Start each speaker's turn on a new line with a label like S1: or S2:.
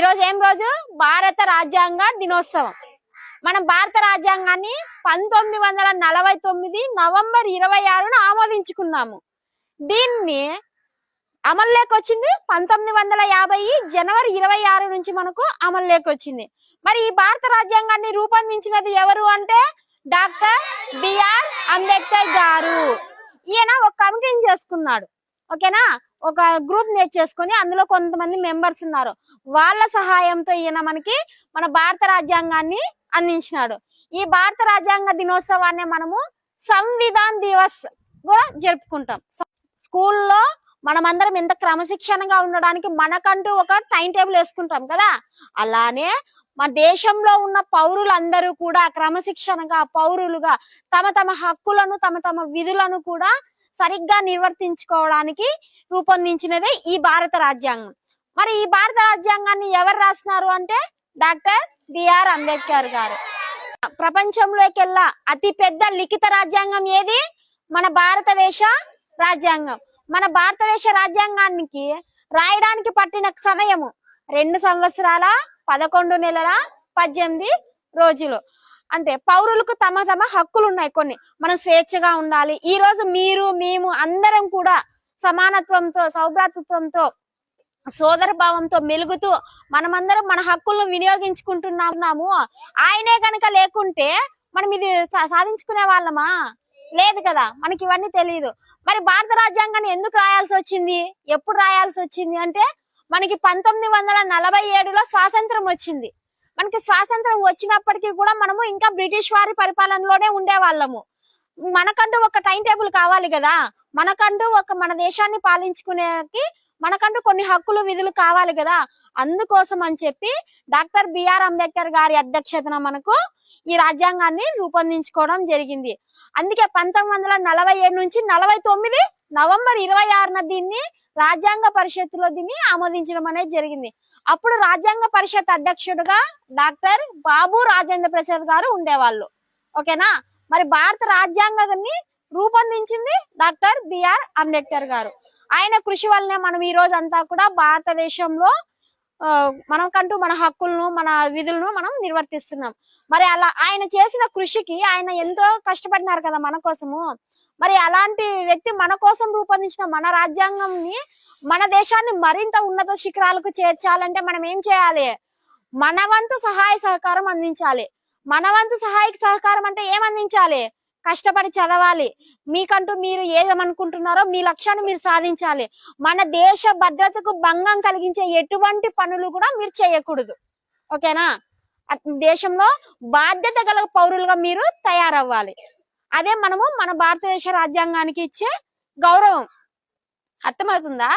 S1: ఈ రోజు ఏం రోజు? భారత రాజ్యాంగ దినోత్సవం. మనం భారత రాజ్యాంగాన్ని పంతొమ్మిది వందల నలభై తొమ్మిది నవంబర్ ఇరవై ఆరున ఆమోదించుకున్నాము. దీన్ని అమల్లోకి వచ్చింది పంతొమ్మిది వందల యాభై జనవరి ఇరవై ఆరు నుంచి మనకు అమల్లోకి వచ్చింది. మరి ఈ భారత రాజ్యాంగాన్ని రూపొందించినది ఎవరు అంటే డాక్టర్ బిఆర్ అంబేద్కర్ గారు. ఈయన ఒక కమిటీని చేసుకున్నాడు. ఓకేనా? ఒక గ్రూప్ నేట్ చేసుకొని అందులో కొంతమంది మెంబర్స్ ఉన్నారు. వాళ్ళ సహాయంతో ఈయన మనకి మన భారత రాజ్యాంగాన్ని అందించినాడు. ఈ భారత రాజ్యాంగ దినోత్సవాన్ని మనము సంవిధాన్ దివస్ కూడా జరుపుకుంటాం. స్కూల్లో మనమందరం ఎంత క్రమశిక్షణగా ఉండడానికి మనకంటూ ఒక టైం టేబుల్ వేసుకుంటాం కదా? అలానే మన దేశంలో ఉన్న పౌరులందరూ కూడా క్రమశిక్షణగా పౌరులుగా తమ తమ హక్కులను తమ తమ విధులను కూడా సరిగ్గా నిర్వర్తించుకోవడానికి రూపొందించినదే ఈ భారత రాజ్యాంగం. మరి ఈ భారత రాజ్యాంగాన్ని ఎవరు రాసినారు అంటే డాక్టర్ బిఆర్ అంబేద్కర్ గారు. ప్రపంచంలోకెల్లా అతి పెద్ద లిఖిత రాజ్యాంగం ఏది? మన భారతదేశ రాజ్యాంగం. మన భారతదేశ రాజ్యాంగానికి రాయడానికి పట్టిన సమయము రెండు సంవత్సరాల పదకొండు నెలల పద్దెనిమిది రోజులు. అంటే పౌరులకు తమ తమ హక్కులు ఉన్నాయి కొన్ని. మనం స్వేచ్ఛగా ఉండాలి. ఈ రోజు మీరు మేము అందరం కూడా సమానత్వంతో సౌభ్రాతృత్వంతో సోదర భావంతో మెలుగుతూ మనమందరం మన హక్కులను వినియోగించుకుంటున్నాము. ఆయనే కనుక లేకుంటే మనం ఇది సా- సాధించుకునే వాళ్ళమా? లేదు కదా. మనకి ఇవన్నీ తెలియదు మరి భారత రాజ్యాంగాన్ని ఎందుకు రాయాల్సి వచ్చింది? ఎప్పుడు రాయాల్సి వచ్చింది అంటే మనకి పంతొమ్మిది వందల నలభై ఏడులో స్వాతంత్రం వచ్చింది. మనకి స్వాతంత్రం వచ్చినప్పటికీ కూడా మనము ఇంకా బ్రిటిష్ వారి పరిపాలనలోనే ఉండేవాళ్ళము. మనకంటూ ఒక టైం టేబుల్ కావాలి కదా. మనకంటూ ఒక మన దేశాన్ని పాలించుకునేకి మనకంటూ కొన్ని హక్కులు విధులు కావాలి కదా. అందుకోసం అని చెప్పి డాక్టర్ బిఆర్ అంబేద్కర్ గారి అధ్యక్షతన మనకు ఈ రాజ్యాంగాన్ని రూపొందించుకోవడం జరిగింది. అందుకే పంతొమ్మిది వందల నలభై ఏడు నుంచి నలభై తొమ్మిది నవంబర్ ఇరవై ఆరున దీన్ని రాజ్యాంగ పరిషత్తులో దీన్ని ఆమోదించడం అనేది జరిగింది. అప్పుడు రాజ్యాంగ పరిషత్ అధ్యక్షుడుగా డాక్టర్ బాబు రాజేంద్ర ప్రసాద్ గారు ఉండేవాళ్ళు. ఓకేనా? మరి భారత రాజ్యాంగాన్ని రూపొందించింది డాక్టర్ బిఆర్ అంబేద్కర్ గారు. ఆయన కృషి వల్లనే మనం ఈ రోజు అంతా కూడా భారతదేశంలో మనకంటూ మన హక్కులను మన విధులను మనం నిర్వర్తిస్తున్నాం. మరి అలా ఆయన చేసిన కృషికి ఆయన ఎంతో కష్టపడినారు కదా మన కోసము. మరి అలాంటి వ్యక్తి మన కోసం రూపొందించిన మన రాజ్యాంగంని మన దేశాన్ని మరింత ఉన్నత శిఖరాలకు చేర్చాలంటే మనం ఏం చేయాలి? మన వంతు సహాయ సహకారం అందించాలి. మన వంతు సహకారం అంటే ఏం అందించాలి? కష్టపడి చదవాలి. మీకంటూ మీరు ఏమనుకుంటున్నారో మీ లక్ష్యాన్ని మీరు సాధించాలి. మన దేశ భద్రతకు భంగం కలిగించే ఎటువంటి పనులు కూడా మీరు చేయకూడదు. ఓకేనా? దేశంలో బాధ్యత గల పౌరులుగా మీరు తయారవ్వాలి. అదే మనము మన భారతదేశ రాజ్యాంగానికి ఇచ్చే గౌరవం. అర్థమవుతుందా?